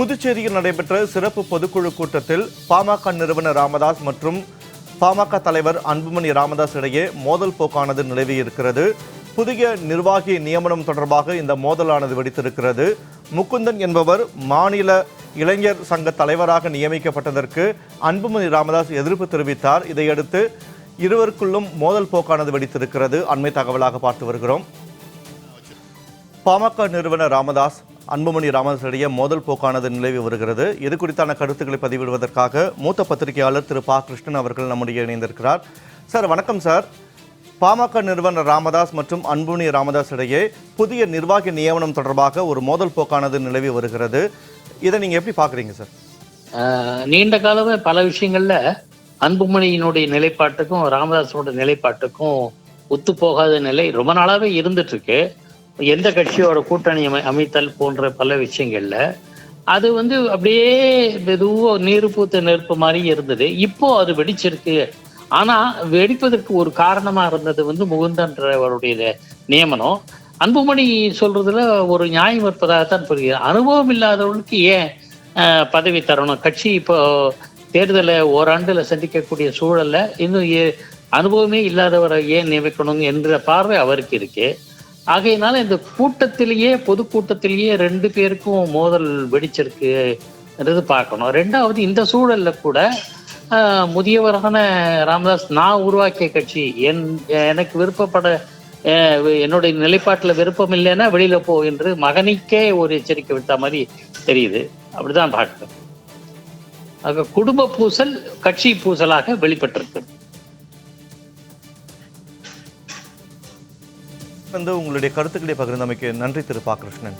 புதுச்சேரியில் நடைபெற்ற சிறப்பு பொதுக்குழு கூட்டத்தில் பாமக நிறுவனர் ராமதாஸ் மற்றும் பாமக தலைவர் அன்புமணி ராமதாஸ் இடையே மோதல் போக்கானது நிலவியிருக்கிறது. புதிய நிர்வாகி நியமனம் தொடர்பாக இந்த மோதலானது வெடித்திருக்கிறது. முகுந்தன் என்பவர் மாநில இளைஞர் சங்க தலைவராக நியமிக்கப்பட்டதற்கு அன்புமணி ராமதாஸ் எதிர்ப்பு தெரிவித்தார். இதையடுத்து இருவருக்குள்ளும் மோதல் போக்கானது வெடித்திருக்கிறது. அண்மை தகவலாக பார்த்து வருகிறோம். பாமக நிறுவனர் ராமதாஸ் அன்புமணி ராமதாஸ் மோதல் போக்கானது நிலவி வருகிறது. இது குறித்தான கருத்துக்களை பதிவிடுவதற்காக மூத்த பத்திரிகையாளர் திரு பா. கிருஷ்ணன் அவர்கள் நம்முடைய இணைந்திருக்கிறார். சார் வணக்கம் சார். பாமக நிறுவனர் ராமதாஸ் மற்றும் அன்புமணி ராமதாஸ் இடையே புதிய நிர்வாகி நியமனம் தொடர்பாக ஒரு மோதல் போக்கானது நிலவி வருகிறது. இதை நீங்க எப்படி பாக்குறீங்க சார்? நீண்ட காலமே பல விஷயங்கள்ல அன்புமணியினுடைய நிலைப்பாட்டுக்கும் ராமதாஸோட நிலைப்பாட்டுக்கும் ஒத்து போகாத நிலை ரொம்ப நாளாவே இருந்துட்டு இருக்கு. எந்த கட்சியோட கூட்டணி அமை அமைத்தல் போன்ற பல விஷயங்கள்ல அது வந்து அப்படியே மெதுவோ நீர் பூத்த நெருப்பு மாதிரி இருந்தது. இப்போ அது வெடிச்சிருக்கு. ஆனா வெடிப்பதற்கு ஒரு காரணமா இருந்தது வந்து முகுந்தன்றவருடைய நியமனம். அன்புமணி சொல்றதுல ஒரு நியாயம் இருப்பதாகத்தான் புரியுது அனுபவம் இல்லாதவர்களுக்கு ஏன் பதவி தரணும்? கட்சி இப்போ தேர்தலை ஓராண்டுல சந்திக்கக்கூடிய சூழல்ல இன்னும் ஏ- அனுபவமே இல்லாதவரை ஏன் நியமிக்கணும் என்ற பார்வை அவருக்கு இருக்கு. ஆகையினால இந்த கூட்டத்திலேயே பொதுக்கூட்டத்திலேயே ரெண்டு பேருக்கும் மோதல் வெடிச்சிருக்குன்றது பார்க்கணும். ரெண்டாவது இந்த சூழல்ல கூட முதியவரான ராமதாஸ் நான் உருவாக்கிய கட்சி என் எனக்கு விருப்பப்பட என்னுடைய நிலைப்பாட்டில் விருப்பம் இல்லைன்னா வெளியில போ என்று மகனுக்கே ஒரு எச்சரிக்கை விட்ட மாதிரி தெரியுது. அப்படிதான் பார்க்கணும். ஆக குடும்ப பூசல் கட்சி பூசலாக வெளிப்பட்டிருக்கு. வந்து உங்களுடைய கருத்துக்களை பகிர்ந்தமைக்கு நன்றி திரு பா கிருஷ்ணன்